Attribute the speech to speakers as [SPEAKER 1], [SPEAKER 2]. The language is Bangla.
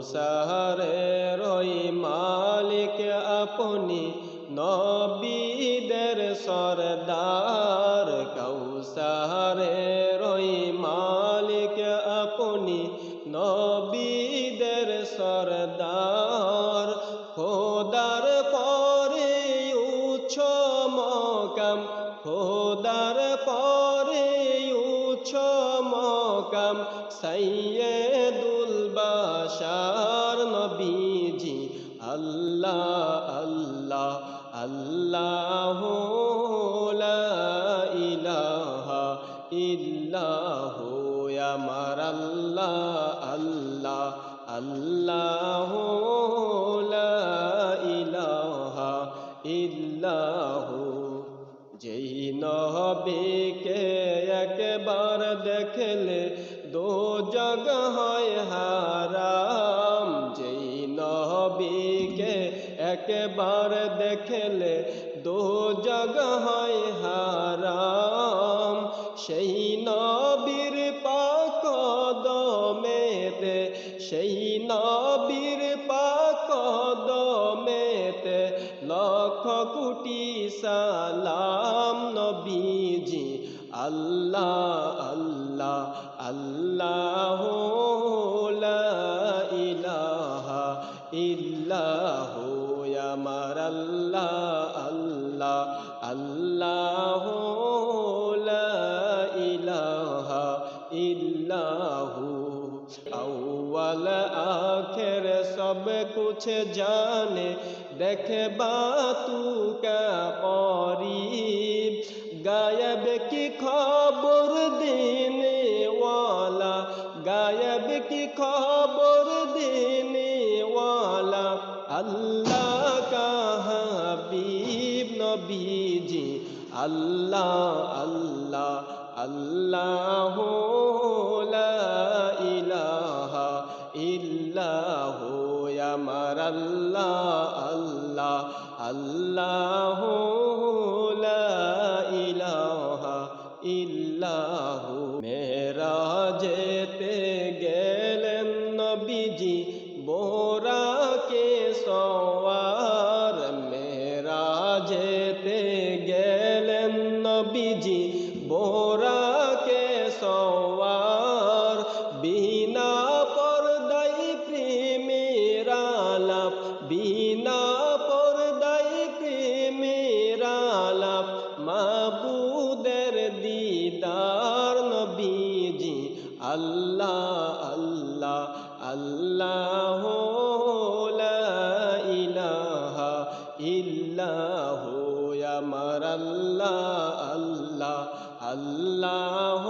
[SPEAKER 1] কৌসারের ওই মালিক আপনি নবীদের সরদার। কৌসারের ওই মালিক আপনি নবীদের সরদার। খোদার পরে উচ্চ মকাম, খোদার পরে উচ্চ মকাম সৈয়দুল বাশার নবীজি, আল্লাহ আল্লাহ আল্লাহ ইলাহা ইল্লাহ, আমার আল্লাহ আল্লাহ আল্লাহ ইলাহা ইল্লাহ, যেই নবীকে একবার দেখলে দো জগ হয় হারাম। যেই নবীকে একবার দেখলে দো জগ হয় হারাম। সেই নবীর পাক দমেতে সেই নবীর পাক দমেতে লক্ষ কোটি সালাম নবীজি আল্লাহ আল্লাহ আল্লাহ ইলাহা ইল্লাহ, আমার আল্লাহ আল্লাহ আল্লাহ ইলাহা ইল্লাহ। আউ্বাল আখের, সব কুছ জানে, দেখবা তু কা একটি খবর দেনেওয়ালা আল্লাহ কাহাবিব নবীজি। আল্লাহ আল্লাহ আল্লাহ ইলাহা ইল্লাহ। আমার আল্লাহ আল্লাহ আল্লাহ ইলাহা ইল্লাহ। মেরা যেতে গে সওয়ার। বিনা পর্দাই প্রেমের আলাপ, বিনা পর্দাই প্রেমের আলাপ। মাবুদের দিদার নবীজি, আল্লাহ আল্লাহ আল্লাহ ইলাহা ইল্লাহু, আমার আল্লাহ আল্লাহ আল্লাহ